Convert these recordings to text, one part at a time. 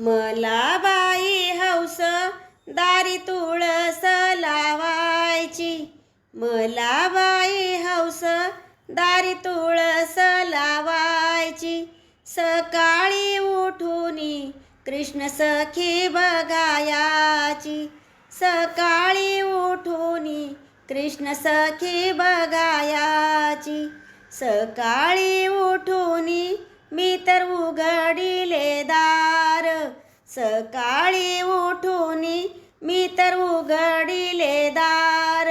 मला बाई हौस दारी तुळस लावायची. मला बाई हौस दारी तुळस लावायची. सकाळी उठूनी कृष्ण सखी बघायाची. सकाळी उठूनी कृष्ण सखी बघायाची. सकाळी उठूनी मी तर उघडिले दा सकाळी उठूनी मी तर उघडिले दार.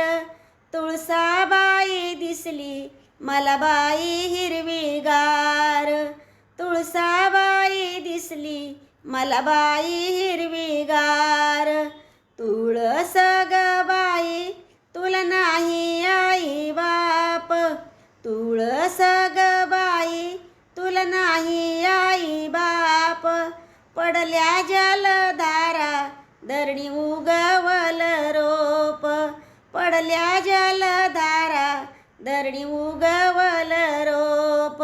तुळसाबाई दिसली मला बाई हिरवीगार तुळसाबाई दिसली मला बाई हिरवीगार पडल्या जलधारा धरणी उगवल रोप. पडल्या जलधारा धरणी उगवल रोप.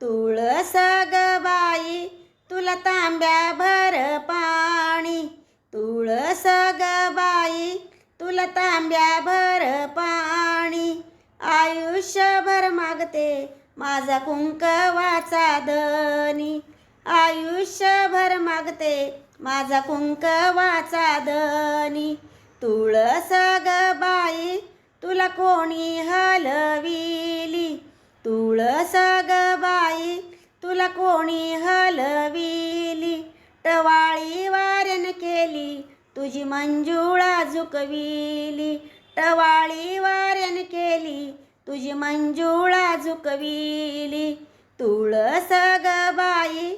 तुळस ग बाई तुला तांब्या भर पाणी. तुळस ग बाई तुला तांब्या भर पाणी. आयुष्यभर मागते माझा कुंकवाचा धनी. आयुष्यभर मागते माझा कुंकवाचा धनी. तुळस ग बाई तुला कोणी हलविली? तुळस ग बाई तुला कोणी हलविली? टवाळी वारण केली तुझी मंजुळा झुकविली. टवाळी वारण केली तुझी मंजुळा झुकविली. तुळस ग बाई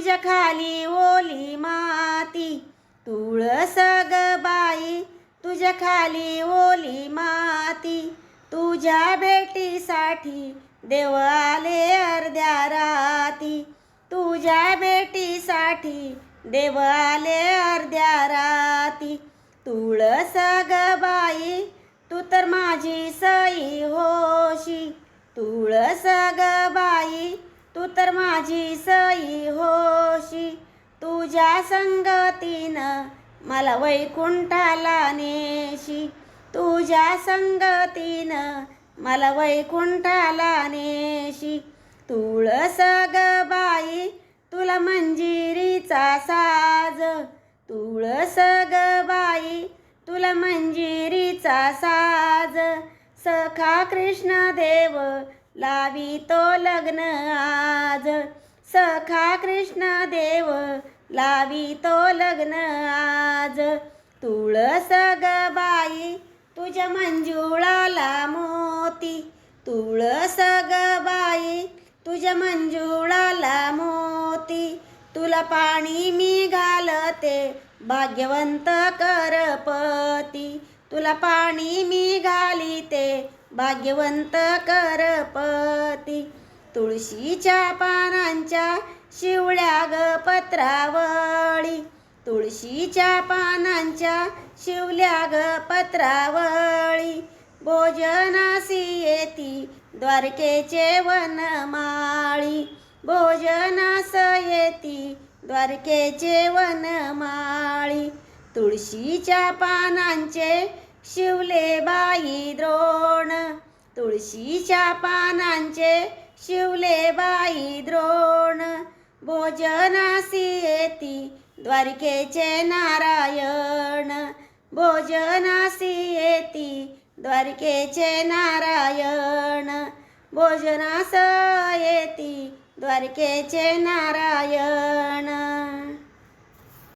तुझ्या खाली ओली माती तुळस ग बाई. तुझ्या खाली ओली माती तुझ्या भेटीसाठी देव आले अर्ध्या राती. तुझ्या भेटीसाठी देव आले अर्ध्या राती. तुळस ग बाई तू तर माझी सई होशी. तुळस ग बाई तू तर माझी सई होशी. तुझ्या संगतीनं मला वैकुंठाला नेशी. तुझ्या संगतीनं मला वैकुंठाला नेशी. तुळस ग बाई तुला मंजिरीचा साज. तुळस ग बाई तुला मंजिरीचा साज. सखा कृष्ण देव लावी तो लग्न आज. सखा कृष्ण देव लावी तो लग्न आज. तुळस ग बाई तुझ्या मंजुळाला मोती. तुळस ग बाई तुझ्या मंजुळाला मोती. तुला पाणी मी घालते भाग्यवंत करपती. तुला पाणी मी घालिते भाग्यवंत करपती. तुळशीच्या पानांच्या शिवळ्या ग पत्रावळी. तुळशीच्या पानांच्या शिवल्या ग पत्रावळी. भोजनासी येती द्वारकेचे वनमाळी. भोजनास येती द्वारकेचे वनमाळी. तुळशीच्या पानांचे शिवले बाई द्रोण. तुळशीच्या पानांचे शिवले बाई द्रोण. भोजनासी येती द्वारकेचे नारायण. भोजनासी येती द्वारकेचे नारायण. भोजनास येती द्वारकेचे नारायण.